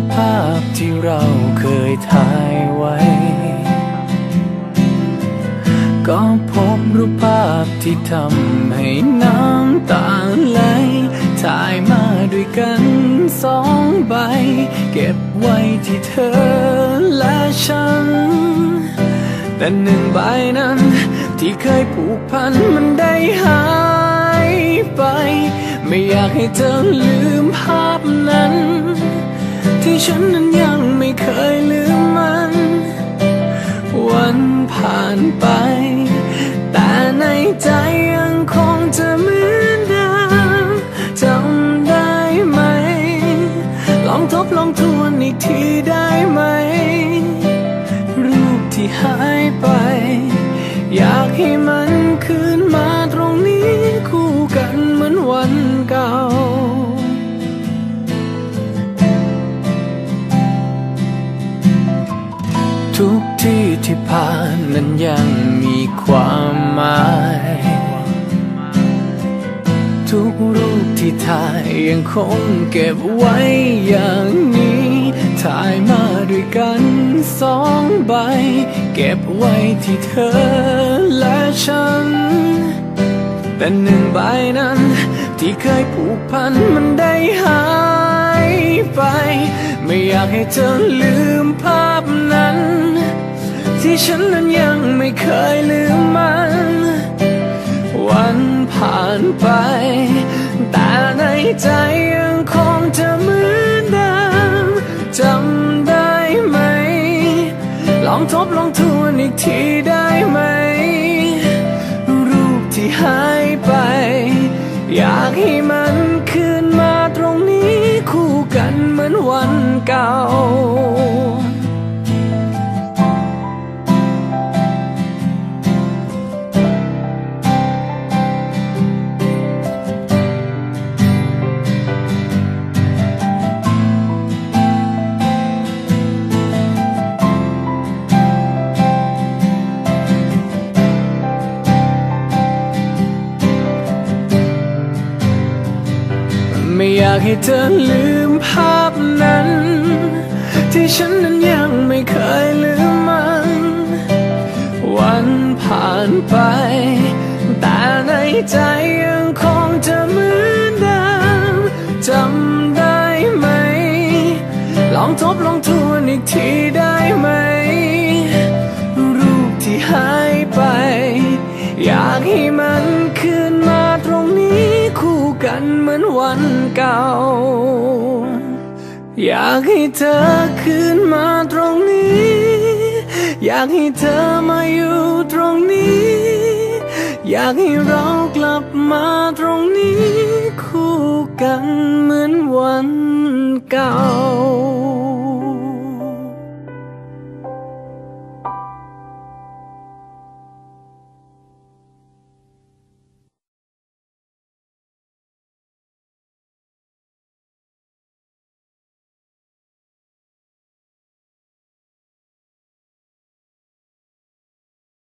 ปภาพที่เราเคยถ่ายไว้ ก็พบรูปภาพที่ทำให้น้ำตาไหล ถ่ายมาด้วยกันสองใบ เก็บไว้ที่เธอและฉัน แต่หนึ่งใบนั้น ที่เคยผูกพันมันได้หายไป ไม่อยากให้เธอลืมภาพนั้น ที่ฉันนั้นยังไม่เคยลืมมัน วันผ่านไป แต่ในใจยังคงจะเหมือนเดิมจำได้ไหม ลองทบลองทวนอีกทีได้ไหม รูปที่หายไป อยากให้มันคืนมาตรงนี้คู่กันเหมือนวันเก่า ทุกที่ที่ผ่านนั้นยังมีความหมาย ทุกรูปที่ถ่ายยังคงเก็บไว้อย่างนี้ ถ่ายมาด้วยกันสองใบ เก็บไว้ที่เธอและฉันแต่หนึ่งใบนั้น ที่เคยผูกพันมันได้หายไป ไม่อยากให้เธอลืมภาพนั้น ฉันนั้นยังไม่เคยลืมมัน วันผ่านไป แต่ในใจยังคงจะเหมือนเดิมจำได้ไหม ลองทบลองทวนอีกทีได้ไหม อยากให้เธอลืมภาพนั้น ที่ฉันนั้นยังไม่เคยลืมมัน วันผ่านไป แต่ในใจยังคงจะเหมือนเดิมจำได้ไหม ลองทบลองทวนอีกทีได้ไหม รูปที่หายไป อยากให้มันคืน กันเหมือนวันเก่า อยากให้เธอคืนมาตรงนี้ อยากให้เธอมาอยู่ตรงนี้ อยากให้เรากลับมาตรงนี้ คู่กันเหมือนวันเก่า